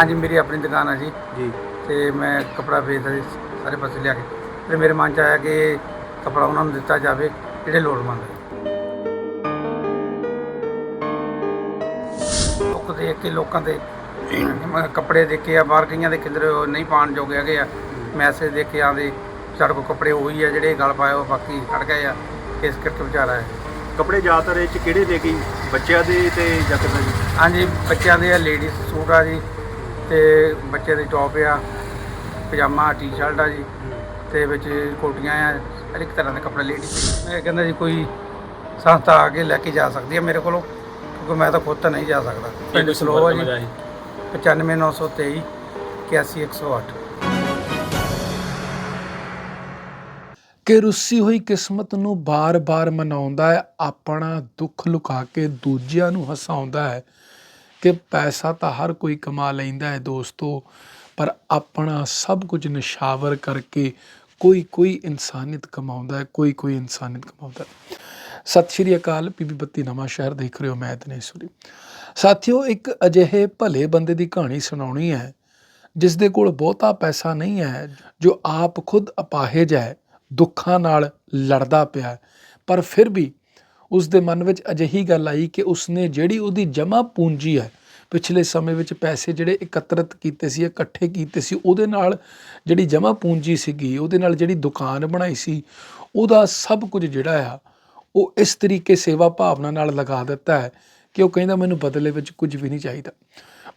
ਹਾਂਜੀ ਮੇਰੀ ਆਪਣੀ ਦੁਕਾਨ ਹੈ ਜੀ। ਜੀ। ਤੇ ਮੈਂ ਕਪੜਾ ਵੇਚਦਾ ਜੀ ਸਾਰੇ ਪਾਸੇ ਲਿਆ ਕੇ। ਤੇ ਮੇਰੇ ਮਨ ਚ ਆਇਆ ਕਿ ਕਪੜਾ ਉਹਨਾਂ ਨੂੰ ਦਿੱਤਾ ਜਾਵੇ ਜਿਹੜੇ ਲੋੜਵੰਦ ਹੈ ਲੋਕ ਦੇਖ ਕੇ ਲੋਕਾਂ ਦੇ ਕੱਪੜੇ ਦੇਖੇ ਆ ਬਾਹਰ ਕਈਆਂ ਦੇ ਕਿਧਰ ਨਹੀਂ ਪਾਣ ਜੋਗੇ ਹੈਗੇ ਆ। ਮੈਸੇਜ ਦੇਖੇ ਆਂਦੇ ਸਾਡੇ ਕੋਲ ਕੱਪੜੇ ਉਹੀ ਆ ਜਿਹੜੇ ਗਲ ਉਹ ਬਾਕੀ ਖੜ ਗਏ ਆ। ਇਸ ਕਰਕੇ ਵਿਚਾਰਾ ਹੈ। ਕੱਪੜੇ ਜ਼ਿਆਦਾਤਰ ਇਹ ਚ ਕਿਹੜੇ ਨੇ ਕਿ ਬੱਚਿਆਂ ਦੇ ਤੇ ਜਾਂ ਕਿੱਦਾਂ ਜੀ? ਹਾਂਜੀ ਬੱਚਿਆਂ ਦੇ ਆ ਲੇਡੀਜ਼ ਸੂਟ ਆ ਜੀ। ਤੇ ਬੱਚੇ ਦੇ ਟੌਪ ਆ ਪਜਾਮਾ ਟੀ-ਸ਼ਰਟ ਆ ਜੀ ਤੇ ਵਿੱਚ ਕੋਟੀਆਂ ਆ ਹਰ ਇੱਕ ਤਰ੍ਹਾਂ ਦੇ ਕੱਪੜੇ ਲੇਡੀਜ਼ ਮੈਂ ਕਹਿੰਦਾ ਜੀ ਕੋਈ ਸੰਸਥਾ ਆ ਕੇ ਲੈ ਕੇ ਜਾ ਸਕਦੀ ਹੈ ਮੇਰੇ ਕੋਲੋਂ ਕਿਉਂਕਿ ਮੈਂ ਤਾਂ ਖੁਦ ਤਾਂ ਨਹੀਂ ਜਾ ਸਕਦਾ। ਪਿੰਡ ਸਲੋ ਆ ਜੀ। 95923 81108 ਕਿ ਰੁੱਸੀ ਹੋਈ ਕਿਸਮਤ ਨੂੰ ਬਾਰ-ਬਾਰ ਮਨਾਉਂਦਾ ਹੈ ਆਪਣਾ ਦੁੱਖ ਲੁਕਾ ਕੇ ਦੂਜਿਆਂ ਨੂੰ ਹਸਾਉਂਦਾ ਹੈ ਕਿ ਪੈਸਾ ਤਾਂ ਹਰ ਕੋਈ ਕਮਾ ਲੈਂਦਾ ਹੈ ਦੋਸਤੋ, ਪਰ ਆਪਣਾ ਸਭ ਕੁਝ ਨਿਸ਼ਾਵਰ ਕਰਕੇ ਕੋਈ ਕੋਈ ਇਨਸਾਨੀਅਤ ਕਮਾਉਂਦਾ ਹੈ, ਕੋਈ ਕੋਈ ਇਨਸਾਨੀਅਤ ਕਮਾਉਂਦਾ ਹੈ। ਸਤਿ ਸ਼੍ਰੀ ਅਕਾਲ, ਪੀਪੀ ਬੱਤੀ ਨਵਾਂ ਸ਼ਹਿਰ ਦੇਖ ਰਹੇ ਹੋ ਮੈਂ ਦਿਨੇਸ਼ਵਰੀ ਸਾਥੀਓ, ਇੱਕ ਅਜਿਹੇ ਭਲੇ ਬੰਦੇ ਦੀ ਕਹਾਣੀ ਸੁਣਾਉਣੀ ਹੈ ਜਿਸ ਦੇ ਕੋਲ ਬਹੁਤਾ ਪੈਸਾ ਨਹੀਂ ਹੈ, ਜੋ ਆਪ ਖੁਦ ਅਪਾਹਜ ਹੈ, ਦੁੱਖਾਂ ਨਾਲ ਲੜਦਾ ਪਿਆ ਪਰ ਫਿਰ ਵੀ ਉਸ ਦੇ ਮਨ ਵਿੱਚ ਅਜਿਹੀ ਗੱਲ ਆਈ ਕਿ ਉਸਨੇ ਜਿਹੜੀ ਉਹਦੀ ਜਮ੍ਹਾਂ ਪੂੰਜੀ ਹੈ, ਪਿਛਲੇ ਸਮੇਂ ਵਿੱਚ ਪੈਸੇ ਜਿਹੜੇ ਇਕੱਤਰਿਤ ਕੀਤੇ ਸੀ, ਇਕੱਠੇ ਕੀਤੇ ਸੀ, ਉਹਦੇ ਨਾਲ ਜਿਹੜੀ ਜਮ੍ਹਾਂ ਪੂੰਜੀ ਸੀਗੀ, ਉਹਦੇ ਨਾਲ ਜਿਹੜੀ ਦੁਕਾਨ ਬਣਾਈ ਸੀ, ਉਹਦਾ ਸਭ ਕੁਝ ਜਿਹੜਾ ਆ, ਉਹ ਇਸ ਤਰੀਕੇ ਸੇਵਾ ਭਾਵਨਾ ਨਾਲ ਲਗਾ ਦਿੱਤਾ ਹੈ ਕਿ ਉਹ ਕਹਿੰਦਾ ਮੈਨੂੰ ਬਦਲੇ ਵਿੱਚ ਕੁਝ ਵੀ ਨਹੀਂ ਚਾਹੀਦਾ।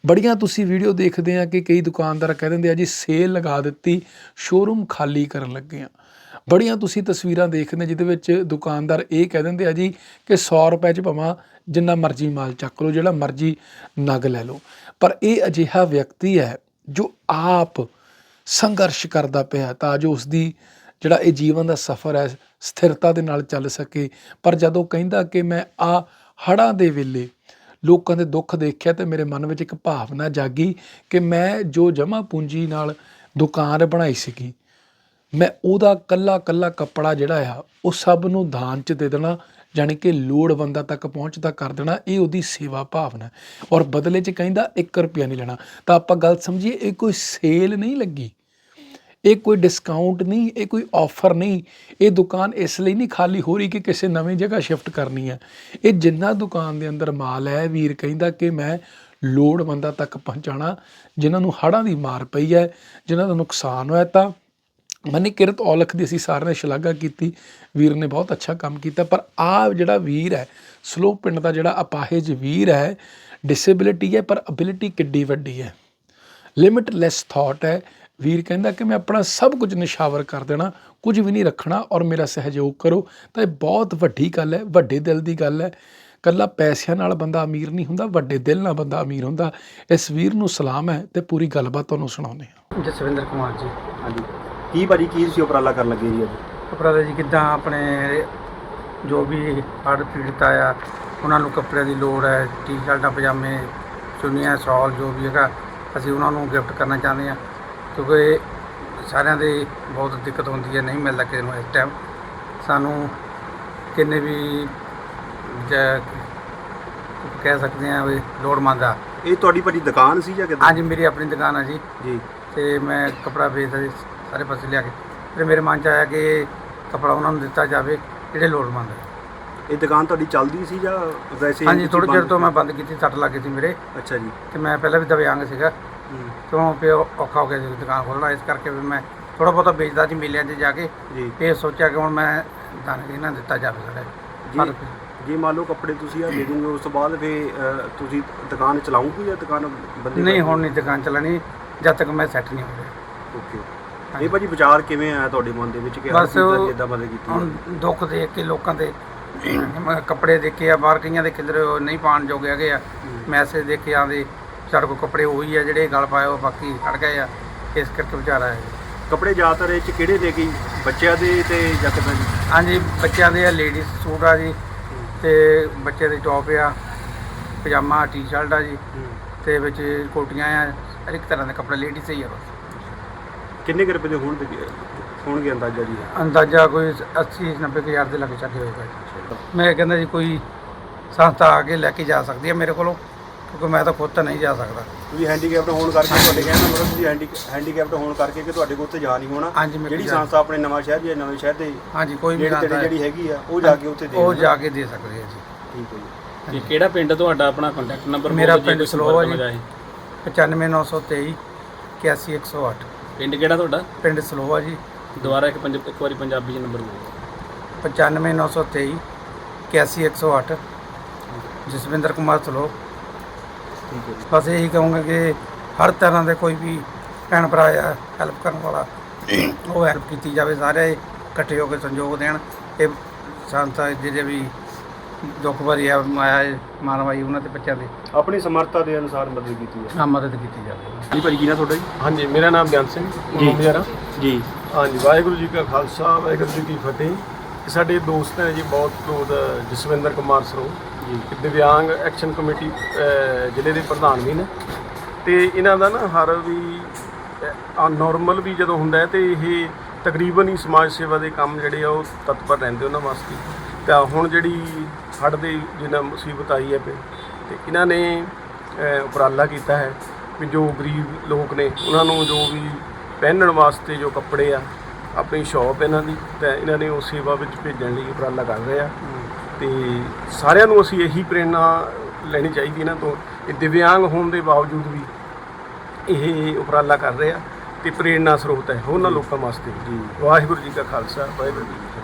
ਬੜੀਆਂ ਤੁਸੀਂ ਵੀਡੀਓ ਦੇਖਦੇ ਆ ਕਿ ਕਈ ਦੁਕਾਨਦਾਰ ਕਹਿ ਦਿੰਦੇ ਆ ਜੀ, ਸੇਲ ਲਗਾ ਦਿੱਤੀ ਸ਼ੋਰੂਮ ਖਾਲੀ ਕਰਨ ਲੱਗੇ ਆ। ਬੜੀਆਂ ਤੁਸੀਂ ਤਸਵੀਰਾਂ ਦੇਖਦੇ ਜਿਹਦੇ ਵਿੱਚ ਦੁਕਾਨਦਾਰ ਇਹ ਕਹਿ ਦਿੰਦੇ ਆ ਜੀ ਕਿ 100 ਰੁਪਏ ਚ ਭਾਵਾਂ ਜਿੰਨਾ ਮਰਜ਼ੀ ਮਾਲ ਚੱਕ ਲਓ, ਜਿਹੜਾ ਮਰਜ਼ੀ ਨਗ ਲੈ ਲਓ। ਪਰ ਇਹ ਅਜਿਹਾ ਵਿਅਕਤੀ ਹੈ ਜੋ ਆਪ ਸੰਘਰਸ਼ ਕਰਦਾ ਪਿਆ ਤਾਂ ਜੋ ਉਸ ਦੀ ਜਿਹੜਾ ਇਹ ਜੀਵਨ ਦਾ ਸਫ਼ਰ ਹੈ, ਸਥਿਰਤਾ ਦੇ ਨਾਲ ਚੱਲ ਸਕੇ। ਪਰ ਜਦੋਂ ਕਹਿੰਦਾ ਕਿ ਮੈਂ ਆ ਹੜਾਂ ਦੇ ਵੇਲੇ ਲੋਕਾਂ ਦੇ ਦੁੱਖ ਦੇਖਿਆ, ਤੇ ਮੇਰੇ ਮਨ ਵਿੱਚ ਇੱਕ ਭਾਵਨਾ ਜਾਗੀ ਕਿ ਮੈਂ ਜੋ ਜਮਾ ਪੂੰਜੀ ਨਾਲ ਦੁਕਾਨ ਬਣਾਈ ਸੀਗੀ ਮੈਂ ਉਹਦਾ ਕੱਲਾ ਕੱਲਾ ਕੱਪੜਾ ਜਿਹੜਾ ਆ, ਉਹ ਸਭ ਨੂੰ ਦਾਨ ਚ ਦੇ ਦੇਣਾ, ਜਾਣੀ ਕਿ ਲੋੜਵੰਦਾਂ ਤੱਕ ਪਹੁੰਚਦਾ ਕਰ ਦੇਣਾ, ਇਹ ਉਹਦੀ ਸੇਵਾ ਭਾਵਨਾ ਔਰ ਬਦਲੇ ਚ ਕਹਿੰਦਾ 1 ਰੁਪਿਆ ਨਹੀਂ ਲੈਣਾ। ਤਾਂ ਆਪਾਂ ਗੱਲ ਸਮਝੀਏ, ਇਹ ਕੋਈ ਸੇਲ ਨਹੀਂ ਲੱਗੀ। ਇਹ ਕੋਈ ਡਿਸਕਾਊਂਟ ਨਹੀਂ, ਇਹ ਕੋਈ ਆਫਰ ਨਹੀਂ। ਇਹ ਦੁਕਾਨ ਇਸ ਲਈ ਨਹੀਂ ਖਾਲੀ ਹੋ ਰਹੀ ਕਿ ਕਿਸੇ ਨਵੀਂ ਜਗ੍ਹਾ ਸ਼ਿਫਟ ਕਰਨੀ ਹੈ। ਇਹ ਜਿੰਨਾ ਦੁਕਾਨ ਦੇ ਅੰਦਰ ਮਾਲ ਹੈ, ਵੀਰ ਕਹਿੰਦਾ ਕਿ ਮੈਂ ਲੋੜਵੰਦਾਂ ਤੱਕ ਪਹੁੰਚਾਣਾ, ਜਿਨ੍ਹਾਂ ਨੂੰ ਹੜ੍ਹਾਂ ਦੀ ਮਾਰ ਪਈ ਹੈ, ਜਿਨ੍ਹਾਂ ਦਾ ਨੁਕਸਾਨ ਹੋਇਆ ਤਾਂ ਮੰਨੀ ਕਿਰਤ ਔਲਖ ਦੀ ਅਸੀਂ ਸਾਰਿਆਂ ਨੇ ਸ਼ਲਾਘਾ ਕੀਤੀ, ਵੀਰ ਨੇ ਬਹੁਤ ਅੱਛਾ ਕੰਮ ਕੀਤਾ, ਪਰ ਆ ਜਿਹੜਾ ਵੀਰ ਹੈ ਸਲੋ ਪਿੰਡ ਦਾ ਜਿਹੜਾ ਅਪਾਹਜ ਵੀਰ ਹੈ ਡਿਸੇਬਿਲਿਟੀ ਹੈ, ਪਰ ਅਬਿਲਿਟੀ ਕਿੱਡੀ ਵੱਡੀ ਹੈ। ਲਿਮਿਟਲੈਸ ਥਾਟ ਹੈ। ਵੀਰ ਕਹਿੰਦਾ ਕਿ ਮੈਂ ਆਪਣਾ ਸਭ ਕੁਝ ਨਿਸ਼ਾਵਰ ਕਰ ਦੇਣਾ, ਕੁਝ ਵੀ ਨਹੀਂ ਰੱਖਣਾ ਔਰ ਮੇਰਾ ਸਹਿਯੋਗ ਕਰੋ। ਤਾਂ ਇਹ ਬਹੁਤ ਵੱਡੀ ਗੱਲ ਹੈ, ਵੱਡੇ ਦਿਲ ਦੀ ਗੱਲ ਹੈ। ਕੱਲਾ ਪੈਸਿਆਂ ਨਾਲ ਬੰਦਾ ਅਮੀਰ ਨਹੀਂ ਹੁੰਦਾ, ਵੱਡੇ ਦਿਲ ਨਾਲ ਬੰਦਾ ਅਮੀਰ ਹੁੰਦਾ। ਇਸ ਵੀਰ ਨੂੰ ਸਲਾਮ ਹੈ ਤੇ ਪੂਰੀ ਗੱਲਬਾਤ ਤੁਹਾਨੂੰ ਸੁਣਾਉਂਦੇ ਹਾਂ। ਜਸਵਿੰਦਰ ਕੁਮਾਰ ਜੀ, ਹਾਂਜੀ। ਕੀ ਭਾਜੀ ਕੀ ਤੁਸੀਂ ਉਪਰਾਲਾ ਕਰਨ ਲੱਗੇ ਜੀ ਅੱਜ? ਕੱਪੜਾ ਜੀ ਕਿੱਦਾਂ ਆਪਣੇ ਜੋ ਵੀ ਹੜ੍ਹ ਪੀੜਤ ਆ ਉਹਨਾਂ ਨੂੰ ਕੱਪੜਿਆਂ ਦੀ ਲੋੜ ਹੈ ਟੀ-ਸ਼ਰਟਾਂ ਪਜਾਮੇ ਚੁੰਨੀਆਂ ਸ਼ਾਲ ਜੋ ਵੀ ਹੈਗਾ ਅਸੀਂ ਉਹਨਾਂ ਨੂੰ ਗਿਫਟ ਕਰਨਾ ਚਾਹੁੰਦੇ ਹਾਂ। ਕਿਉਂਕਿ ਸਾਰਿਆਂ ਦੇ ਬਹੁਤ ਦਿੱਕਤ ਹੁੰਦੀ ਹੈ ਨਹੀਂ ਮਿਲਦਾ ਕਿਸੇ ਨੂੰ ਇਸ ਟਾਈਮ ਸਾਨੂੰ ਕਿੰਨੇ ਵੀ ਜ- ਕਹਿ ਸਕਦੇ ਹਾਂ ਵੀ ਲੋੜਮੰਦ ਆ। ਇਹ ਤੁਹਾਡੀ ਭਾਜੀ ਦੁਕਾਨ ਸੀ ਜਾਂ ਕਿੱਦਾਂ? ਹਾਂਜੀ ਮੇਰੀ ਆਪਣੀ ਦੁਕਾਨ ਹੈ ਜੀ। ਜੀ। ਤੇ ਮੈਂ ਕਪੜਾ ਵੇਚਦਾ ਜੀ ਸਾਰੇ ਪਾਸੇ ਲਿਆ ਕੇ। ਤੇ ਮੇਰੇ ਮਨ ਚ ਆਇਆ ਕਿ ਕਪੜਾ ਉਹਨਾਂ ਨੂੰ ਦਿੱਤਾ ਜਾਵੇ ਜਿਹੜੇ ਲੋੜਵੰਦ ਹੈ ਇਹ ਦੁਕਾਨ ਤੁਹਾਡੀ ਚੱਲਦੀ ਸੀ ਜਾਂ ਵੈਸੇ ਹੀ ਹਾਂਜੀ ਤੁਸੀਂ ਥੋੜੇ ਚਿਰ ਬੰਦ- ਤੋਂ ਮੈਂ ਬੰਦ ਕੀਤੀ ਸੱਟ ਲੱਗ ਗਈ ਸੀ ਮੇਰੇ। ਅੱਛਾ ਜੀ। ਤੇ ਮੈਂ ਪਹਿਲਾਂ ਵੀ ਦਵਿਆਂਗ ਸੀਗਾ। ਹੂੰ, ਕਿਉਂ ਪਿਓ ਔਖਾ ਹੋ ਗਿਆ ਸੀ ਦੁਕਾਨ ਖੋਲ੍ਹਣਾ ਇਸ ਕਰਕੇ ਵੀ ਮੈਂ ਥੋੜਾ ਬਹੁਤਾ ਵੇਚਦਾ ਸੀ ਮੇਲਿਆਂ 'ਚ ਜਾ ਕੇ। ਜੀ। ਇਹ ਸੋਚਿਆ ਕਿ ਹੁਣ ਮੈਂ ਦਾਨ ਇਹਨਾਂ ਨੂੰ ਦਿੱਤਾ ਜਾਵੇ ਸਾਡੇ। ਜੀ ਜੇ ਮੰਨ ਲਓ ਕੱਪੜੇ ਤੁਸੀਂ ਆ ਦੇ ਦੂੰਗੇ ਉਸ ਤੋਂ ਬਾਅਦ ਫੇ ਤੁਸੀਂ ਦੁਕਾਨ ਚਲਾਉਂਗੇ ਜਾਂ ਦੁਕਾਨ ਬੰਦੇ ਨਹੀਂ ਹੁਣ ਨਹੀਂ ਦੁਕਾਨ ਚੱਲਣੀ ਜਦ ਤੱਕ ਮੈਂ ਸੈੱਟ ਨਹੀਂ ਹੋ ਰਿਹਾ। ਓਕੇ। ਇਹ ਭਾਜੀ ਵਿਚਾਰ ਕਿਵੇਂ ਆਇਆ ਤੁਹਾਡੇ ਮਨ ਦੇ ਵਿੱਚ ਕਿ ਹਰ ਬਸ ਚੀਜ਼ ਦਾ ਜਿੱਦਾਂ ਮਦਦ ਕੀਤੀ ਹੈ? ਹੁਣ ਦੁੱਖ ਦੇਖ ਕੇ ਲੋਕਾਂ ਦੇ ਕੱਪੜੇ ਦੇਖੇ ਆ ਬਾਹਰ ਕਈਆਂ ਦੇ ਕਿਧਰ ਨਹੀਂ ਪਾਣ ਜੋਗੇ ਹੈਗੇ ਆ। ਮੈਸੇਜ ਦੇਖੇ ਆਂਦੇ ਸਾਡੇ ਕੋਲ ਕੱਪੜੇ ਉਹੀ ਆ ਜਿਹੜੇ ਗਲ ਪਾਏ ਉਹ ਬਾਕੀ ਖੜ ਗਏ ਆ। ਇਸ ਕਰਕੇ ਵਿਚਾਰਾ ਹੈ ਕੱਪੜੇ ਜ਼ਿਆਦਾਤਰ ਇਹ ਚ ਕਿਹੜੇ ਨੇ ਕਿ? ਬੱਚਿਆਂ ਦੇ ਤੇ ਜਾਂ ਕਿੱਦਾਂ ਜੀ? ਹਾਂਜੀ ਬੱਚਿਆਂ ਦੇ ਆ ਲੇਡੀਜ਼ ਸੂਟ ਆ ਜੀ ਤੇ ਬੱਚੇ ਦੇ ਟੌਪ ਆ ਪਜਾਮਾ ਟੀ-ਸ਼ਰਟ ਆ ਜੀ ਤੇ ਵਿੱਚ ਕੋਟੀਆਂ ਆ ਹਰ ਇੱਕ ਤਰ੍ਹਾਂ ਦੇ ਕੱਪੜੇ ਲੇਡੀਜ਼ ਹੀ ਆ ਬਸ। ਕਿੰਨੇ ਕੁ ਰੁਪਏ ਦੇ ਹੋਣ ਹੋਣਗੇ ਅੰਦਾਜ਼ਾ ਜੀ? ਅੰਦਾਜ਼ਾ ਕੋਈ 80 90 ਕੁ ਹਜ਼ਾਰ ਦੇ ਲੱਗੇ ਚੱਕੇ ਹੋਏਗਾ ਜੀ। ਮੈਂ ਕਹਿੰਦਾ ਜੀ ਕੋਈ ਸੰਸਥਾ ਆ ਕੇ ਲੈ ਕੇ ਜਾ ਸਕਦੀ ਹੈ ਮੇਰੇ ਕੋਲੋਂ ਕਿਉਂਕਿ ਮੈਂ ਤਾਂ ਖੁਦ ਤਾਂ ਨਹੀਂ ਜਾ ਸਕਦਾ। ਤੁਸੀਂ ਹੈਂਡੀਕੈਪਟ ਹੋਣ ਕਰਕੇ ਤੁਹਾਡੇ ਕਹਿਣ ਦਾ ਮਤਲਬ ਤੁਸੀਂ ਹੈਂਡੀ ਹੈਂਡੀਕੈਪਟ ਹੋਣ ਕਰਕੇ ਕਿ ਤੁਹਾਡੇ ਕੋਲ ਉੱਥੇ ਜਾ ਨਹੀਂ ਹੋਣਾ। ਹਾਂਜੀ ਮੇਰੇ ਜਿਹੜੀ ਜਾ- ਸੰਸਥਾ ਆਪਣੇ ਨਵਾਂ ਸ਼ਹਿਰ ਜਾਂ ਨਵੇਂ ਸ਼ਹਿਰ ਦੇ ਹਾਂਜੀ ਕੋਈ ਵੀ ਜਿਹੜੀ ਜਾਂਦਾ ਤੇਰੀ ਹੈ, ਜਿਹੜੀ ਹੈਗੀ ਆ ਉਹ ਜਾ ਕੇ ਉੱਥੇ ਦੇ ਉਹ। ਜਾ ਕੇ ਦੇ ਸਕਦੇ ਆ ਜੀ। ਠੀਕ ਹੈ ਜੀ। ਤੇ ਕਿਹੜਾ ਪਿੰਡ ਤੁਹਾਡਾ ਆਪਣਾ ਕੰਟੈਕਟ ਨੰਬਰ ਮੇਰਾ ਜੇ ਪਿੰਡ ਸਲੋਹਾ ਜੀ। ਹੋ। ਜਾਏ। 95923 81108 ਪਿੰਡ ਕਿਹੜਾ ਤੁਹਾਡਾ? ਪਿੰਡ ਸਲੋਹਾ ਜੀ। ਦੁਬਾਰਾ ਇੱਕ ਪੰਜ ਇੱਕ ਵਾਰੀ ਪੰਜਾਬੀ ਚ ਨੰਬਰ ਬੋਲੋ। 95923 81108 ਜਸਵਿੰਦਰ ਕੁਮਾਰ ਸਲੋ ਠੀਕ ਹੈ ਬਸ ਇਹੀ ਕਹੂੰਗਾ ਕਿ ਹਰ ਤਰ੍ਹਾਂ ਦੇ ਕੋਈ ਵੀ ਭੈਣ ਭਰਾ ਆ ਹੈਲਪ ਕਰਨ ਵਾਲਾ ਉਹ ਹੈਲਪ ਕੀਤੀ ਜਾਵੇ ਸਾਰੇ ਇਕੱਠੇ ਹੋ ਕੇ ਸੰਯੋਗ ਦੇਣ। ਇਹ ਸੰਸਥਾ ਜਿਹਦੇ ਵੀ ਦੁੱਖ ਭਰੀ ਆ ਮਾਇਆ ਮਾਨਵਾਈ ਉਹਨਾਂ ਦੇ ਬੱਚਿਆਂ ਦੀ। ਆਪਣੀ ਸਮਰੱਥਾ ਦੇ ਅਨੁਸਾਰ ਮਦਦ ਕੀਤੀ ਹੈ। ਆ ਮਦਦ ਕੀਤੀ ਜਾਵੇ। ਜੀ ਭਾਜੀ ਕੀ ਨਾ ਤੁਹਾਡਾ ਜੀ? ਹਾਂਜੀ ਮੇਰਾ ਨਾਮ ਬਿਆਨ ਸਿੰਘ ਜੀ। ਜੀ। ਹਾਂਜੀ ਵਾਹਿਗੁਰੂ ਜੀ ਕਾ ਖਾਲਸਾ ਵਾਹਿਗੁਰੂ ਜੀ ਕੀ ਫਤਿਹ। ਇਹ ਸਾਡੇ ਦੋਸਤ ਹੈ ਜੀ ਬਹੁਤ ਕਲੋਜ਼ ਜਸਵਿੰਦਰ ਕੁਮਾਰ ਸਰੋ। ਜੀ। ਦਿਵਿਆਂਗ ਐਕਸ਼ਨ ਕਮੇਟੀ ਅਹ, ਜ਼ਿਲ੍ਹੇ ਦੇ ਪ੍ਰਧਾਨ ਵੀ ਨੇ। ਤੇ ਇਹਨਾਂ ਦਾ ਨਾ ਹਰ ਵੀ ਨਾਰਮਲ ਵੀ ਜਦੋਂ ਹੁੰਦਾ ਹੈ ਤੇ ਇਹ ਤਕਰੀਬਨ ਹੀ ਸਮਾਜ ਸੇਵਾ ਦੇ ਕੰਮ ਜਿਹੜੇ ਆ ਉਹ ਤਤਪਰ ਰਹਿੰਦੇ ਉਹਨਾਂ ਵਾਸਤੇ। ਤਾਂ ਹੁਣ ਜਿਹੜੀ ਹੜ੍ਹ ਦੇ ਜਿਹਨਾਂ ਮੁਸੀਬਤ ਆਈ ਹੈ ਤੇ ਇਹਨਾਂ ਨੇ ਉਪਰਾਲਾ ਕੀਤਾ ਹੈ ਵੀ ਜੋ ਗਰੀਬ ਲੋਕ ਨੇ ਉਹਨਾਂ ਨੂੰ ਜੋ ਵੀ ਪਹਿਨਣ ਵਾਸਤੇ ਜੋ ਕੱਪੜੇ ਆ ਆਪਣੀ ਸ਼ਾਪ ਇਹਨਾਂ ਦੀ ਤਾਂ ਇਹਨਾਂ ਨੇ ਉਸ ਸੇਵਾ ਵਿੱਚ ਭੇਜਣ ਲਈ ਉਪਰਾਲਾ ਕਰ ਰਹੇ ਆ। ਤੇ ਸਾਰਿਆਂ ਨੂੰ ਅਸੀਂ ਇਹੀ ਪ੍ਰੇਰਣਾ ਲੈਣੀ ਚਾਹੀਦੀ ਇਹਨਾਂ ਤੋਂ ਕਿ ਦਿਵਿਆਂਗ ਹੋਣ ਦੇ ਬਾਵਜੂਦ ਵੀ ਇਹ ਉਪਰਾਲਾ ਕਰ ਰਹੇ ਆ ਤੇ ਪ੍ਰੇਰਣਾ ਸਰੋਤ ਹੈ ਉਹਨਾਂ ਲੋਕਾਂ ਵਾਸਤੇ। ਜੀ। ਵਾਹਿਗੁਰੂ ਜੀ ਕਾ ਖਾਲਸਾ ਵਾਹਿਗੁਰੂ ਜੀ ਕੀ